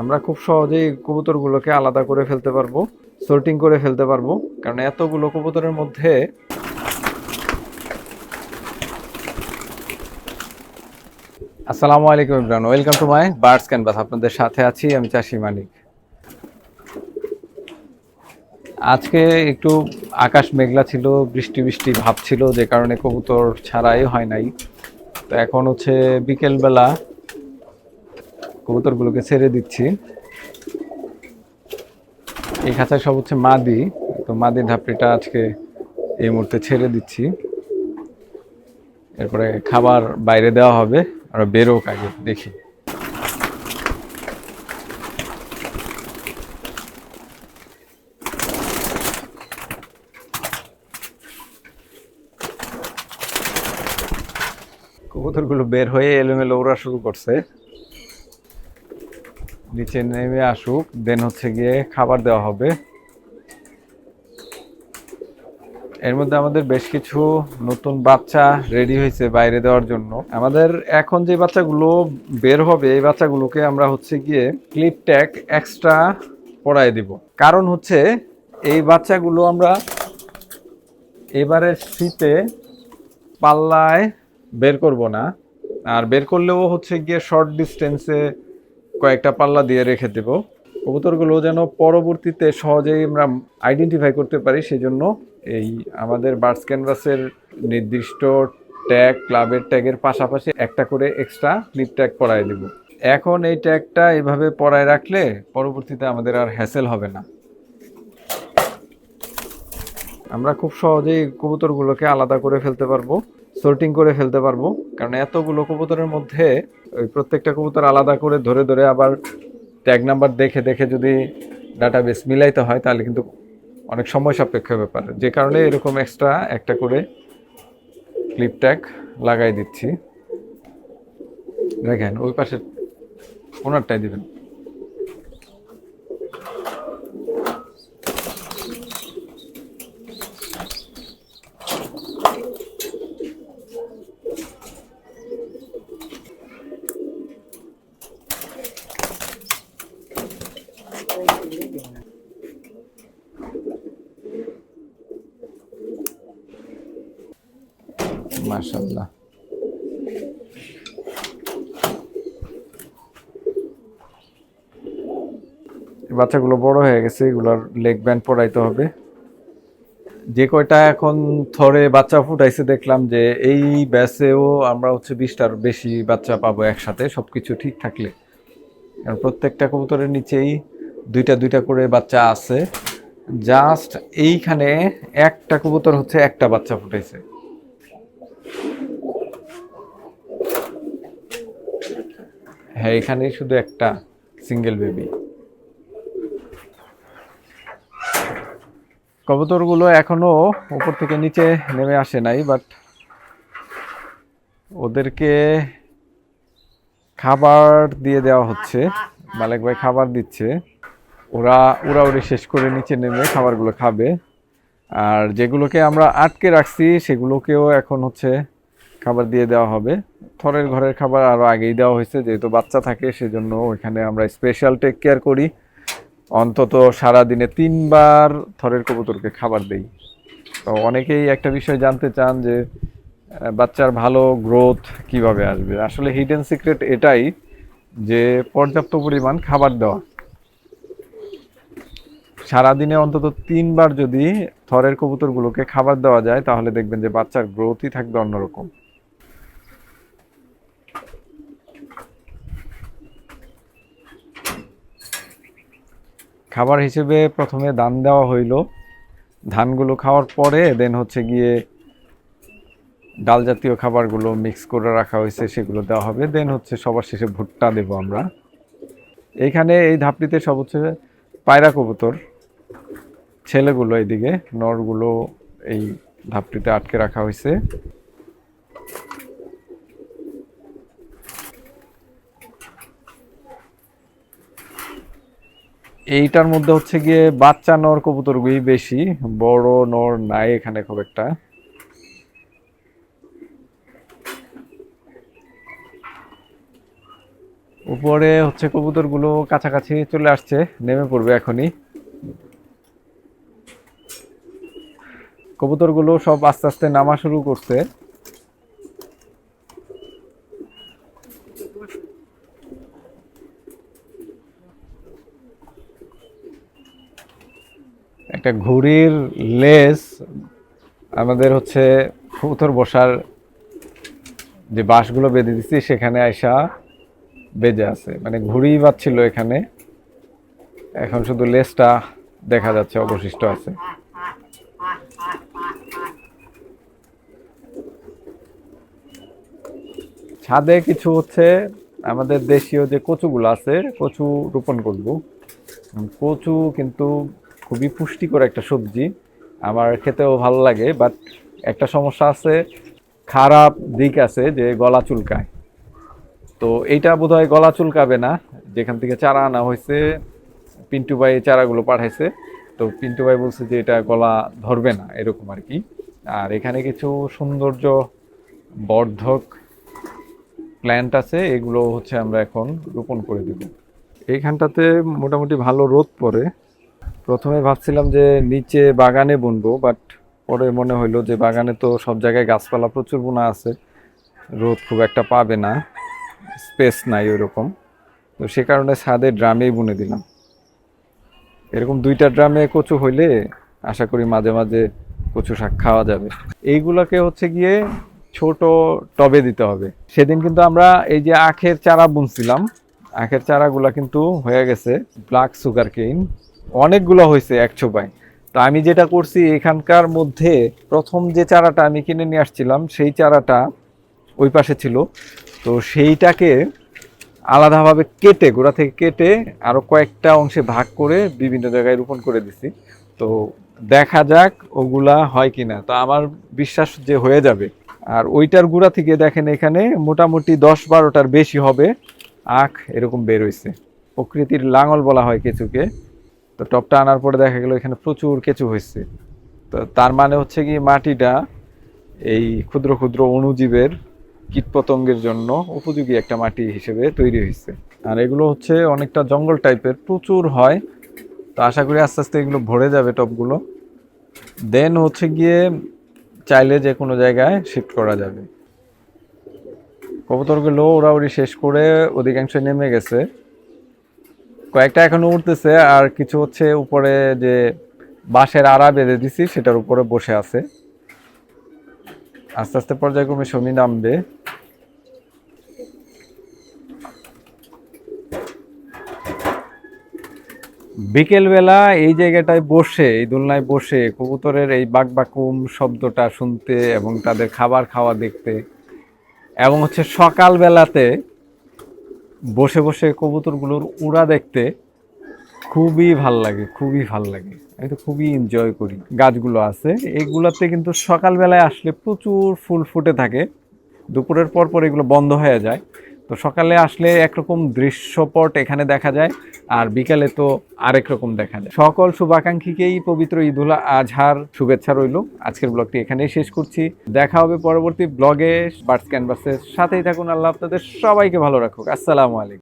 আমরা খুব সহজেই কবুতরগুলোকে আলাদা করে ফেলতে পারব সর্টিং করে ফেলতে পারব, কারণ এতগুলো কবুতরের মধ্যে আসসালামু আলাইকুম Imran welcome to my birds canvas আপনাদের সাথে আছি আমি চাষি মানিক। আজকে একটু আকাশ মেঘলা ছিল, বৃষ্টি বৃষ্টি ভাব ছিল, যে কারণে কবুতর ছাড়াই হয় নাই। তো এখন হচ্ছে বিকেলবেলা কবুতরগুলোকে ছেড়ে দিচ্ছি। এই খাঁচায় সব হচ্ছে মাদি। তো মাদি ধাপড়িটা আজকে এই মুহূর্তে ছেড়ে দিচ্ছি। এরপরে খাবার বাইরে দেওয়া হবে। আর বেরোক আগে, দেখি। কবুতরগুলো বের হয়ে এলোমেলো ওড়া শুরু করছে। নিচে নেমে আসুক দেন হচ্ছে গিয়ে খাবার দেওয়া হবে। এর মধ্যে আমাদের বেশ কিছু নতুন বাচ্চা রেডি হয়েছে বাইরে দেওয়ার জন্য। আমাদের এখন যে বাচ্চাগুলো বের হবে, এই বাচ্চাগুলোকে আমরা হচ্ছে গিয়ে ক্লিপ ট্যাগ এক্সট্রা পড়ায় দিব। কারণ হচ্ছে, এই বাচ্চাগুলো আমরা এবারে শীতে পাল্লায় বের করব না। আর বের করলেও হচ্ছে গিয়ে শর্ট ডিস্টেন্সে কয়েকটা পাল্লা দিয়ে রেখে দেব। কবুতরগুলো যেন পরবর্তীতে সহজেই আমরা আইডেন্টিফাই করতে পারি, সেজন্য এই আমাদের বার্ডস ক্যানভাসের নির্দিষ্ট ট্যাগ ক্লাবের ট্যাগের পাশাপাশি একটা করে এক্সট্রা ক্লিপ ট্যাগ পরায় দেব। এখন এই ট্যাগটা এভাবে পরায় রাখলে পরবর্তীতে আমাদের আর হ্যাসেল হবে না। আমরা খুব সহজেই কবুতরগুলোকে আলাদা করে ফেলতে পারব। সর্টিং করে ফেলতে পারব। কারণ এতগুলো কবুতরের মধ্যে ওই প্রত্যেকটা কবুতর আলাদা করে ধরে ধরে আবার ট্যাগ নাম্বার দেখে দেখে যদি ডাটাবেস মিলাইতে হয়, তাহলে কিন্তু অনেক সময় সাপেক্ষ ব্যাপার। যে কারণে এরকম এক্সট্রা একটা করে ক্লিপ ট্যাগ লাগাই দিচ্ছি। দেখেন, ওই পাশে ওনারটাই দিবেন। মাশাল্লাহ বাচ্চাগুলো বড় হয়ে গেছে, এগুলোর লেগ ব্যান্ড পরাইতে হবে। যে কয়টা এখন থরে বাচ্চা ফুটাইছে দেখলাম যে এই ব্যাসেও আমরা হচ্ছে বিশটার বেশি বাচ্চা পাবো একসাথে, সবকিছু ঠিক থাকলে। কারণ প্রত্যেকটা কবুতরের নিচেই দুইটা দুইটা করে বাচ্চা আছে। জাস্ট এইখানে একটা কবুতর হচ্ছে একটা বাচ্চা ফুটাইছে। হ্যাঁ এখানে শুধু একটা সিঙ্গেল বেবি কবুতরগুলো এখনও উপর থেকে নিচে নেমে আসে নাই বাট ওদেরকে খাবার দিয়ে দেওয়া হচ্ছে। মালিক ভাই খাবার দিচ্ছে। ওরা উড়াউড়ি শেষ করে নিচে নেমে খাবারগুলো খাবে। আর যেগুলোকে আমরা আটকে রাখছি, সেগুলোকেও এখন হচ্ছে খাবার দিয়ে দেওয়া হবে। থরের ঘরের খাবার আরও আগেই দেওয়া হয়েছে, যেহেতু বাচ্চা থাকে, সেজন্য ওইখানে আমরা স্পেশাল টেক কেয়ার করি। অন্তত সারা দিনে তিনবার থরের কবুতরকে খাবার দেই। তো অনেকেই একটা বিষয় জানতে চান যে বাচ্চার ভালো গ্রোথ কীভাবে আসবে? আসলে হিডেন সিক্রেট এটাই যে, পর্যাপ্ত পরিমাণ খাবার দেওয়া। সারাদিনে অন্তত তিনবার যদি থরের কবুতরগুলোকে খাবার দেওয়া যায়, তাহলে দেখবেন যে বাচ্চার গ্রোথই থাকবে অন্যরকম। খাবার হিসেবে প্রথমে ধান দেওয়া হইল। ধানগুলো খাওয়ার পরে দেন হচ্ছে গিয়ে ডাল জাতীয় খাবারগুলো মিক্স করে রাখা হয়েছে, সেগুলো দেওয়া হবে। দেন হচ্ছে সবার শেষে ভুট্টা দেবো আমরা। এইখানে এই ধাপটিতে সব হচ্ছে পায়রা কবুতর। ছেলেগুলো এইদিকে নরগুলো এই ধাপটিতে আটকে রাখা হয়েছে। এইটার মধ্যে হচ্ছে গিয়ে বাচ্চা নর কবুতরগুলি বেশি, বড় নর নাই এখানে খুব একটা। উপরে হচ্ছে কবুতরগুলো কাছাকাছি চলে আসছে, নেমে পড়বে এখনই। কবুতরগুলো সব আস্তে আস্তে নামা শুরু করছে। একটা ঘুড়ির লেস আমাদের হচ্ছে কবুতর বসার যে বাঁশগুলো বেঁধে দিচ্ছি সেখানে আয়সা বেজে আছে। মানে ঘুড়ি বাজছিল এখানে। এখন শুধু লেসটা দেখা যাচ্ছে, অবশিষ্ট আছে। ছাদে কিছু হচ্ছে, আমাদের দেশীয় যে কচুগুলো আছে, কচু রোপণ করব। কচু কিন্তু খুবই পুষ্টিকর একটা সবজি, আমার খেতেও ভালো লাগে বাট একটা সমস্যা আছে, খারাপ দিক আছে যে গলা চুলকায়। তো এইটা বোধহয় গলা চুলকাবে না, যেখান থেকে চারা আনা হয়েছে, পিন্টু ভাই চারাগুলো পাঠাইছে। তো পিন্টু ভাই বলছে যে এটা গলা ধরবে না, এরকম আর কি। আর এখানে কিছু সৌন্দর্য বর্ধক প্ল্যান্ট আছে, এগুলো হচ্ছে আমরা এখন রোপণ করে দেব। এইখানটাতে মোটামুটি ভালো রোদ পড়ে। প্রথমে ভাবছিলাম যে নিচে বাগানে বুনবো বাট পরে মনে হইল যে বাগানে তো সব জায়গায় গাছপালা প্রচুর বোনা আছে, রোদ খুব একটা পাবে না স্পেস নাই ওইরকম। তো সে কারণে ছাদে ড্রামেই বুনে দিলাম। এরকম দুইটা ড্রামে কচু হইলে আশা করি মাঝে মাঝে কচু শাক খাওয়া যাবে। এইগুলোকে হচ্ছে গিয়ে ছোট টবে দিতে হবে। সেদিন কিন্তু আমরা এই যে আখের চারা বুনছিলাম, আখের চারাগুলা কিন্তু হয়ে গেছে ব্ল্যাক সুগার কেইন অনেকগুলো হয়েছে এক ছোপায়। তো আমি যেটা করছি, এখানকার মধ্যে প্রথম যে চারাটা আমি কিনে নিয়ে আসছিলাম, সেই চারাটা ওই পাশে ছিল। তো সেইটাকে আলাদাভাবে কেটে, গোড়া থেকে কেটে আরও কয়েকটা অংশে ভাগ করে বিভিন্ন জায়গায় রোপণ করে দিছি। তো দেখা যাক ওগুলা হয় কিনা। তো আমার বিশ্বাস যে হয়ে যাবে আর ওইটার গুড়া থেকে দেখেন এখানে মোটামুটি দশ বারোটার বেশি হবে। আখ এরকম বের হয়েছে প্রকৃতির লাঙল বলা হয় কেঁচুকে। তো টপটা আনার পরে দেখা গেল এখানে প্রচুর কেঁচু হয়েছে তো তার মানে হচ্ছে কি মাটিটা এই ক্ষুদ্র ক্ষুদ্র অণুজীবের কীটপতঙ্গের জন্য উপযোগী একটা মাটি হিসেবে তৈরি হয়েছে আর এগুলো হচ্ছে অনেকটা জঙ্গল টাইপের, প্রচুর হয়। তো আশা করি আস্তে আস্তে এগুলো ভরে যাবে টপগুলো। দেন হচ্ছে গিয়ে চাইলে যে কোনো জায়গায় শিফট করা যাবে। কবুতরগুলো ওড়াউড়ি শেষ করে অধিকাংশ নেমে গেছে। কয়েকটা এখনও উঠতেছে আর কিছু হচ্ছে উপরে যে বাঁশের আড়া বেঁধে দিছি, সেটার উপরে বসে আছে। আস্তে আস্তে পর্যায়ক্রমে শনি নামবে। বিকেলবেলা এই জায়গাটায় বসে, এই দোলনায় বসে কবুতরের এই বাকবাকুম শব্দটা শুনতে এবং তাদের খাবার খাওয়া দেখতে এবং হচ্ছে সকালবেলাতে বসে বসে কবুতরগুলোর উড়া দেখতে খুবই ভালো লাগে, খুবই ভালো লাগে। আমি তো খুবই এনজয় করি। গাছগুলো আছে, এগুলোতে কিন্তু সকালবেলায় আসলে প্রচুর ফুল ফুটে থাকে। দুপুরের পর পর এগুলো বন্ধ হয়ে যায়। তো সকালে আসলে একরকম দৃশ্যপট এখানে দেখা যায়, আর বিকালে তো আরেক রকম দেখা যায়। সকল শুভাকাঙ্ক্ষীকেই পবিত্র ঈদুল আজহার শুভেচ্ছা রইল। আজকের ব্লগটি এখানেই শেষ করছি। দেখা হবে পরবর্তী ব্লগে বার্স ক্যানভাসের সাথেই থাকুন। আল্লাহ আপনাদের সবাইকে ভালো রাখুক। আসসালামু আলাইকুম।